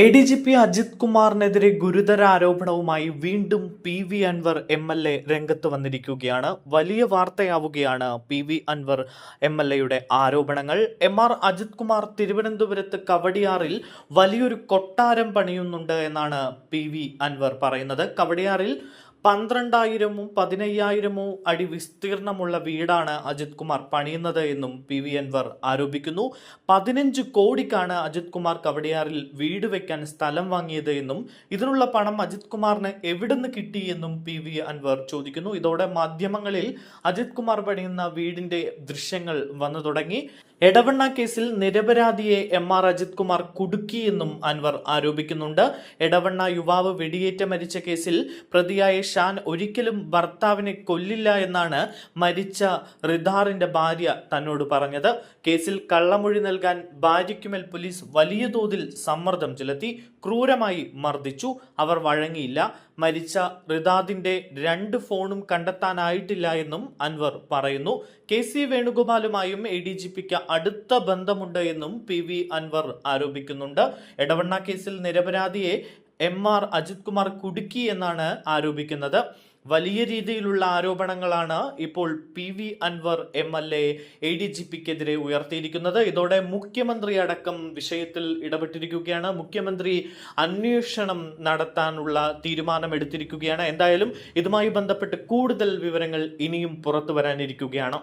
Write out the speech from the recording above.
A D G P Ajith കുമാറിനെതിരെ ഗുരുതര ആരോപണവുമായി വീണ്ടും P V Anvar M L A രംഗത്ത് വന്നിരിക്കുകയാണ്. വലിയ വാർത്തയാവുകയാണ് P V Anvar M L എയുടെ ആരോപണങ്ങൾ. എം ആർ അജിത് കുമാർ തിരുവനന്തപുരത്ത് കവടിയാറിൽ വലിയൊരു കൊട്ടാരം പണിയുന്നുണ്ട് എന്നാണ് പി വി അൻവർ പറയുന്നത്. കവടിയാറിൽ പന്ത്രണ്ടായിരമോ പതിനയ്യായിരമോ അടി വിസ്തീർണമുള്ള വീടാണ് അജിത് കുമാർ പണിയുന്നത് എന്നും പി വി അൻവർ ആരോപിക്കുന്നു. പതിനഞ്ച് കോടിക്കാണ് അജിത് കുമാർ കവടിയാറിൽ വീട് വെക്കാൻ സ്ഥലം വാങ്ങിയത് എന്നും ഇതിനുള്ള പണം അജിത് കുമാറിന് എവിടുന്ന് കിട്ടി എന്നും പി വി അൻവർ ചോദിക്കുന്നു. ഇതോടെ മാധ്യമങ്ങളിൽ അജിത് കുമാർ പണിയുന്ന വീടിന്റെ ദൃശ്യങ്ങൾ വന്നു തുടങ്ങി. എടവണ്ണ കേസിൽ നിരപരാധിയെ എം ആർ അജിത് കുമാർ കുടുക്കിയെന്നും അൻവർ ആരോപിക്കുന്നുണ്ട്. എടവണ്ണ യുവാവ് വെടിയേറ്റ് മരിച്ച കേസിൽ പ്രതിയായ ഷാൻ ഒരിക്കലും ഭർത്താവിനെ കൊല്ലില്ല എന്നാണ് മരിച്ച റിദാറിന്റെ ഭാര്യ തന്നോട് പറഞ്ഞത്. കേസിൽ കള്ളമൊഴി നൽകാൻ ഭാര്യയ്ക്കുമേൽ പോലീസ് വലിയ തോതിൽ സമ്മർദ്ദം ചെലുത്തി ക്രൂരമായി മർദ്ദിച്ചു. അവർ വഴങ്ങിയില്ല. മരിച്ച റിദാദിന്റെ രണ്ട് ഫോണും കണ്ടെത്താനായിട്ടില്ല എന്നും അൻവർ പറയുന്നു. കെ സി വേണുഗോപാലുമായും എ ഡി ജി പിക്ക് അടുത്ത ബന്ധമുണ്ട് എന്നും പി വി അൻവർ ആരോപിക്കുന്നുണ്ട്. എടവണ്ണ കേസിൽ നിരപരാധിയെ എം ആർ അജിത് കുമാർ കുടുക്കി എന്നാണ് ആരോപിക്കുന്നത്. വലിയ രീതിയിലുള്ള ആരോപണങ്ങളാണ് ഇപ്പോൾ P V Anvar M L A A D G പിക്കെതിരെ ഉയർത്തിയിരിക്കുന്നത്. ഇതോടെ മുഖ്യമന്ത്രി അടക്കം വിഷയത്തിൽ ഇടപെട്ടിരിക്കുകയാണ്. മുഖ്യമന്ത്രി അന്വേഷണം നടത്താനുള്ള തീരുമാനം എടുത്തിരിക്കുകയാണ് എന്തായാലും ഇതുമായി ബന്ധപ്പെട്ട് കൂടുതൽ വിവരങ്ങൾ ഇനിയും പുറത്തു വരാനിരിക്കുകയാണ്.